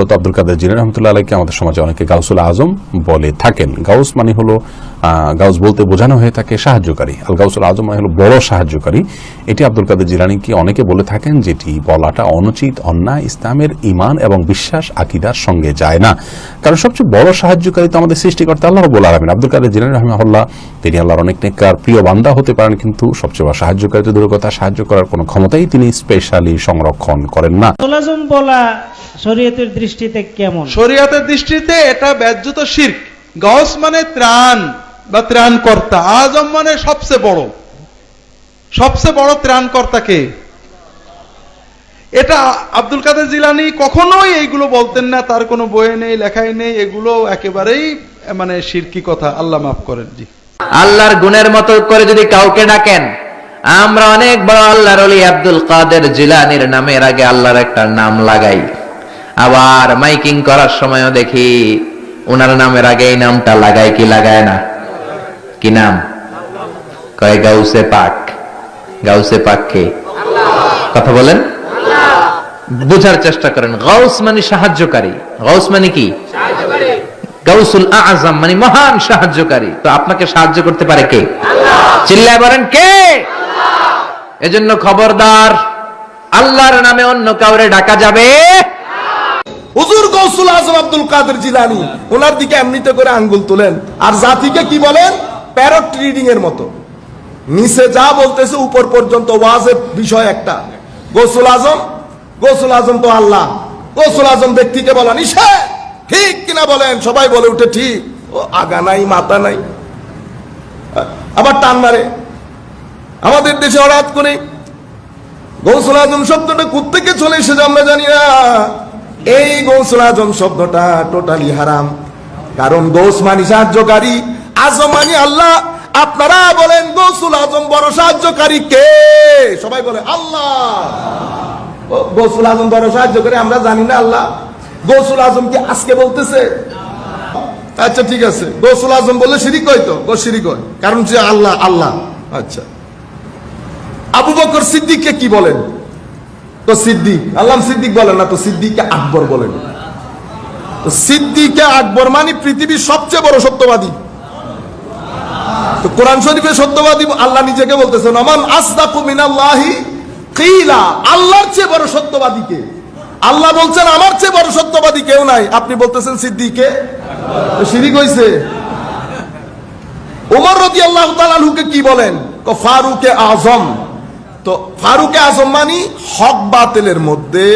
মূলত আব্দুল কাদের জিনের রহমতুল্লাহ আলাইকে আমাদের সমাজে অনেকে গাউসুল আজম বলে থাকেন। গাউস মানে হলো গাউস বলতে বোঝানো হয়ে থাকে সাহায্যকারী। আল গাউসুল আজম মানে হলো বড় সাহায্যকারী। এটি আব্দুল কাদের জিলানিকে অনেকে বলে থাকেন যেটি বলাটা অনুচিত, অন্যায়, ইসলামের ইমান এবং বিশ্বাস আকিদার সঙ্গে যায় না। কারণ সবচেয়ে বড় সাহায্যকারী তো আমাদের সৃষ্টিকর্তা আল্লাহ রবুল আলমিন। আব্দুল কাদের জিলানি রহমাহুল্লাহ, তিনি আল্লাহর অনেক নেককার, প্রিয় বান্দা হতে পারেন কিন্তু সবচেয়ে বড় সাহায্যকারী তো কথা, সাহায্য করার কোনো ক্ষমতাই তিনি স্পেশালি সংরক্ষণ করেন না। বলা শরীয়তের দৃষ্টিতে কেমন? শরীয়তের দৃষ্টিতে এটা ব্যাজ্যত শির্ক। গস মানে ত্রাণ বা ত্রাণকর্তা। আজম মানে সবচেয়ে বড়। সবচেয়ে বড় ত্রাণকর্তাকে এটা আব্দুল কাদের জিলানি কখনোই এইগুলো বলতেন না। তার কোনো বইয়ে নেই লেখায় নেই। এগুলো একেবারেই মানে শিরকি কথা। আল্লাহ মাফ করেন জি। আল্লাহর গুণের মতো করে যদি কাউকে ডাকেন আমরা অনেক বড় আল্লাহর অলি আব্দুল কাদের জিলানির নামের আগে আল্লাহর একটা নাম লাগাই। আবার মাইকিং করার সময়ও দেখি ওনার নামের আগে এই নামটা লাগায় কি লাগায় না? কি নাম? কয় গাউসে পাক। গাউসে পাক কে? কথা বলেন? বুঝার চেষ্টা করেন। গাউস মানে সাহায্যকারী। গাউস মানে কি? গাউসুল আজম মানে মহান সাহায্যকারী। তো আপনাকে সাহায্য করতে পারে কে? চিল্লায় বলেন কে? এজন্য খবরদার আল্লাহর নামে অন্য কাউরে ডাকা যাবে হুজুর গৌসুল আজম আব্দুল কাদের জিলানি, ওনার দিকে এমনিতে করে আঙ্গুল তোলেন। আর জাতিকে কি বলেন? প্যারট রিডিং এর মতো। নিচে যা বলতেছে, উপর পর্যন্ত ওয়াজের বিষয় একটা। গৌসুল আজম? গৌসুল আজম তো আল্লাহ। গৌসুল আজম ব্যক্তিকে বলা নিষেধ। ঠিক কিনা বলেন? সবাই বলে উঠে ঠিক। ও, আগা নাই, মাথা নাই। আবার টান মারে। আমাদের দেশে হঠাৎ করে গৌসুল আজম শব্দটা কোথেকে চলে এসেছে আমরা জানি না। এই গৌসুল আজম শব্দটা টোটালি হারাম। কারণ গৌস মানি সাহায্যকারী আজম মানি আল্লাহ, আপনারা বলেন গৌসুল আজম বড় সাহায্যকারী কে? সবাই বলে আল্লাহ। গৌসুল আজম বড় সাহায্যকারী, আমরা জানি না আল্লাহ। গৌসুল আজম কি আজকে বলতেছে? আচ্ছা ঠিক আছে। গৌসুল আজম বললে শিরিক হয় তো? গো শিরিক হয়। কারণ যে আল্লাহ আল্লাহ। আচ্ছা। আবু বকর সিদ্দিককে কি বলেন? তো সিদ্দিক, আল্লাহ সিদ্দিক বলেন না, তো সিদ্দিককে আকবর বলেন। তো সিদ্দিকে আকবর মানে পৃথিবীর সবচেয়ে বড় সত্যবাদী। তো কোরআন সত্যবাদী আল্লাহ নিজেকে বলতেছেন মিনাল্লাহি কিলা আল্লাহর চেয়ে বড় সত্যবাদী কে? আল্লাহ বলছেন, আমার চেয়ে বড় সত্যবাদী কেউ নাই আপনি বলতেছেন সিদ্দিকে? তো শিরিক হইছে। উমর রদি আল্লাহ তালাহুকে কি বলেন? ফারুকে আজম। তো ফারুক আজম মানি হক বাতিলের মধ্যে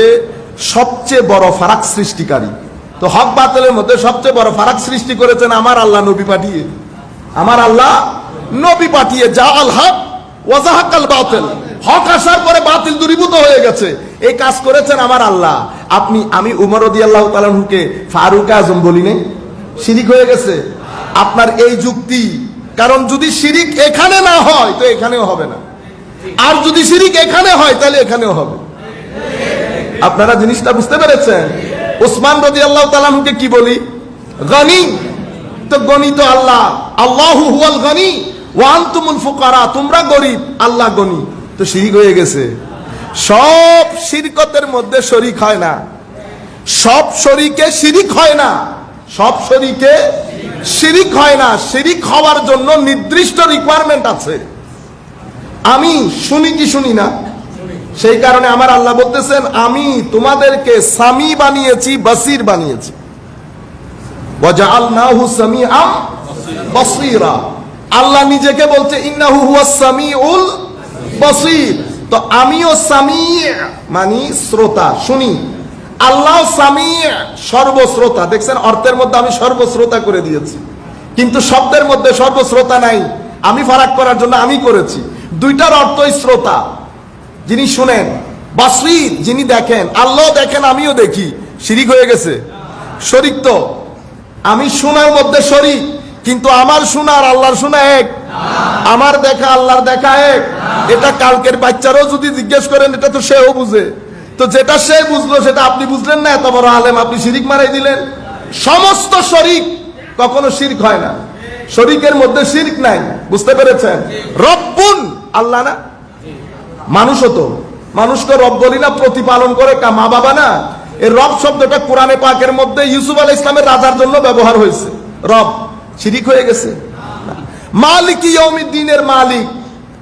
সবচেয়ে বড় ফারাক সৃষ্টিকারী। তো হক বাতিলের মধ্যে সবচেয়ে বড় ফারাক সৃষ্টি করেছেন আমার আল্লাহ নবী পাঠিয়ে। আমার আল্লাহ নবী পাঠিয়ে যা আল হক, ওয়াজাহাকাল বাতিল। হক আসার পরে বাতিল দূরীভূত হয়ে গেছে। এই কাজ করেছেন আমার আল্লাহ। আপনি, আমি উমর রদি আল্লাহ তালাহুকে ফারুক আজম বলি নাই? শিরিক হয়ে গেছে? আপনার এই যুক্তি। কারণ যদি শিরিক এখানে না হয়, তো এখানেও হবে না। আর যদি শিরিক এখানে হয়, তাহলে এখানেও হবে। আপনারা জিনিসটা বুঝতে পেরেছেন? ওসমান রদি আল্লাহ তালামকে কি বলি? গনি। তো গনি তো আল্লাহ। আল্লাহ হুয়াল গনি। ওয়ান তুমুল ফুকারা। তোমরা গরিব, আল্লাহ গনি। তো শিরিক হয়ে গেছে। সব শিরকতের মধ্যে শরিক হয় না। সব শরিকে শিরিক হয় না। সব শরিকে শিরিক হয় না। শিরিক হওয়ার জন্য নির্দিষ্ট রিকোয়ারমেন্ট আছে। আমি শুনি কি শুনি না? সেই কারণে আমার আল্লাহ বলতেছেন, আমি তোমাদেরকে সামি বানিয়েছি, বাসির বানিয়েছি। আল্লাহ নিজেকে বলছে বাসীর। তো আমিও সামি মানি শ্রোতা, শুনি। আল্লাহ সামি সর্বশ্রোতা। দেখছেন, অর্থের মধ্যে আমি সর্বশ্রোতা করে দিয়েছি। কিন্তু শব্দের মধ্যে সর্বশ্রোতা নাই। আমি ফারাক করার জন্য আমি করেছি। দুইটার অর্থই শ্রোতা। যিনি শুনেন, বাসির যিনি দেখেন, আল্লাহ দেখেন, আমিও দেখি। শিরিক হয়ে গেছে। শরিক তো। আমি শোনার মধ্যে শরিক, কিন্তু আমার শোনার আল্লাহর শোনা এক। আমার দেখা, আল্লাহর দেখা এক। এটা কালকের বাচ্চারাও যদি জিজ্ঞেস করেন, এটা তো সেও বুঝে। তো যেটা সে বুঝলো, সেটা আপনি বুঝলেন না, এত বড় আলেম, আপনি শিরিক মারাই দিলেন। সমস্ত শরিক কখনো শিরক হয় না। শরিকের মধ্যে শিরক নাই, বুঝতে পেরেছেন? রব্বুন! আল্লাহ না? মানুষও তো। মানুষকে রব বলি না, প্রতিপালন করে মা বাবা না। এই রব শব্দটা কোরআনে পাকের মধ্যে ইউসুফ আল ইসলামের রাজার জন্য ব্যবহার হয়েছে। রব, শিরিক হয়ে গেছে? মালিক দিনের মালিক।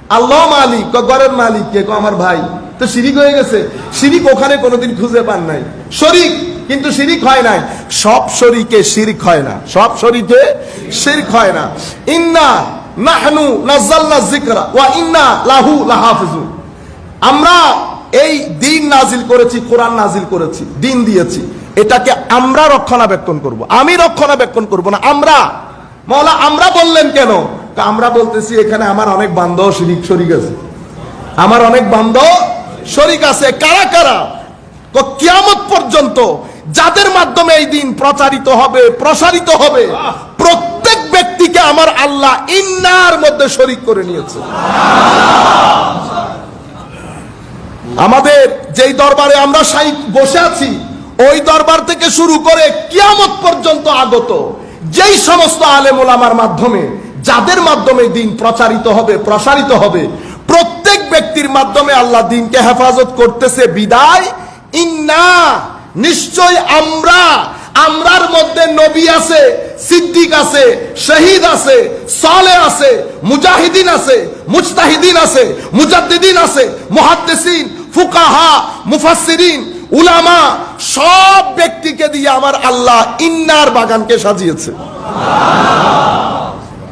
আল্লাহ মালিক, ক ঘরের মালিক কে আমার ভাই। তো শিরিক হয়ে গেছে। শিরিক ওখানে কোনোদিন খুঁজে পান নাই। শরিক, কিন্তু শিরিক হয় নাই। সব শরিকে শিরিক হয় না। সব শরীকে শিরিক হয় না। ইন্না নাহনু নাযালনা যিকরা ওয়া ইন্না লাহু লাহাফিজুন আমরা এই দিন নাজিল করেছি, কোরআন নাজিল করেছি, দিন দিয়েছি। এটাকে আমরা রক্ষণাবেক্ষণ করব। আমি রক্ষণাবেক্ষণ করব না, আমরা। মৌলা আমরা বললেন কেন? আমরা বলতেছি, এখানে আমার অনেক বান্ধব শরিক শরিক আছে। আমার অনেক বান্ধব শরিক আছে। কারা কারা? তো কিয়ামত পর্যন্ত যাদের মাধ্যমে এই দিন প্রচারিত হবে, প্রসারিত হবে আমার আল্লাহ ইন্নার মধ্যে শরিক করে নিয়েছে। আমাদের যেই দরবারে আমরা সাই বসে আছি, ওই দরবার থেকে শুরু করে কিয়ামত পর্যন্ত আগত। যেই সমস্ত আলেম ওলামার মাধ্যমে, যাদের মাধ্যমে দিন প্রচারিত হবে, প্রসারিত হবে, প্রত্যেক ব্যক্তির মাধ্যমে আল্লাহ দিনকে হেফাজত করতেছে বিদায়। ইন্না, নিশ্চয় আমরা আমরার মধ্যে নবী আছে, সিদ্দিক আছে, শহীদ আছে, সালে আছে, মুজাহিদিন আছে, মুজতাহিদিন আছে, মুজাদ্দিদিন আছে, মুহাদ্দিসিন, ফুকাহা, মুফাসসিরিন, উলামা, সব ব্যক্তিকে দিয়ে আমার আল্লাহ ইন্নার বাগানকে সাজিয়েছে।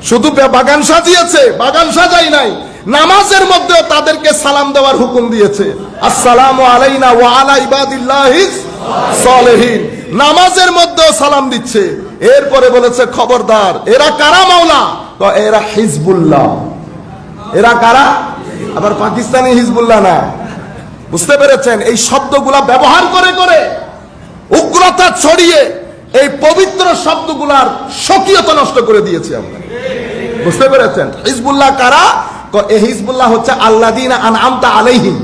শুধু বাগান সাজিয়েছে, বাগান সাজাই নাই, নামাজের মধ্যেও তাদেরকে সালাম দেওয়ার হুকুম দিয়েছে। আসসালামু আলাইনা ওয়া আলা ইবাদিল্লাহিস সালেহিন, নামাজের মধ্যেও সালাম দিচ্ছে। এরপরে বলেছে, খবরদার, এরা কারা মাওলা? তো এরা হিজবুল্লাহ। এরা কারা? আবার পাকিস্তানি হিজবুল্লাহ না। বুঝতে পেরেছেন? এই শব্দগুলা ব্যবহার করে করে উগ্রতা ছড়িয়ে এই পবিত্র শব্দগুলার স্বকীয়তা নষ্ট করে দিয়েছে আমরা। বুঝতে পেরেছেন? হিজবুল্লাহ কারা? এই হিজবুল্লাহ হচ্ছে আল্লাদিন আনআমতা আলাইহিম,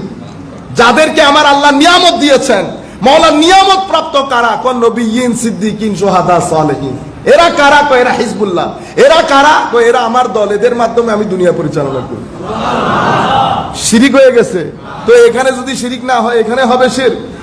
যাদেরকে আমার আল্লাহ নিয়ামত দিয়েছেন। মৌলা নিয়ামত প্রাপ্ত কারা? কোন নবীন, সিদ্দিকিন, সোহাদা, সালেহিন। এরা কারা? কয় এরা হিজবুল্লাহ। এরা কারা? কয় এরা আমার দল। এদের মাধ্যমে আমি দুনিয়া পরিচালনা করি। শিরিক হয়ে গেছে। তো এখানে যদি শিরিক না হয়, এখানে হবে শির।